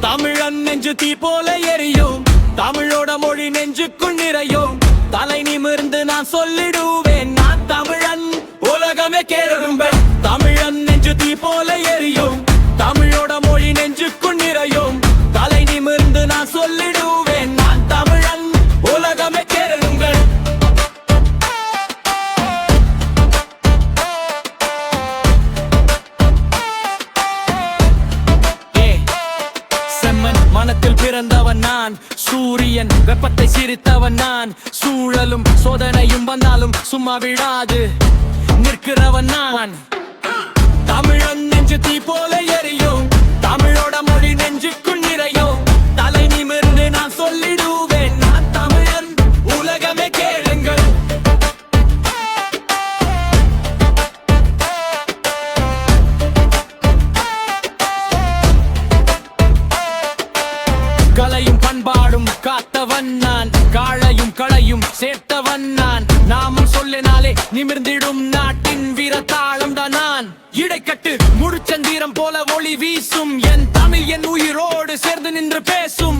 தமிழன் நெஞ்சு தீ போல எரியும். தமிழோட மொழி நெஞ்சுக்குள் நிறையும். தலை நிமிர்ந்து நான் சொல்லிடுவேன் நான் தமிழன். உலகமே கேளுங்கள் தமிழன் நெஞ்சு தீ போல எரியும் நான் சூரியன். வெப்பத்தை சிரித்தவன் நான். சூழலும் சோதனையும் வந்தாலும் சும்மா விடாது. நிற்கிறவன் நான். கலையும் பண்பாடும் காத்தவன் நான். காளையும் களையும் சேர்த்தவன் நான். நாமம் சொல்லினாலே நிமிர்ந்திடும் நாட்டின் வீரத்தாளம் தான் நான். இடைக்கட்டு முழுச்சந்திரம் போல ஒளி வீசும். என் தமிழ் என் உயிரோடு சேர்ந்து நின்று பேசும்.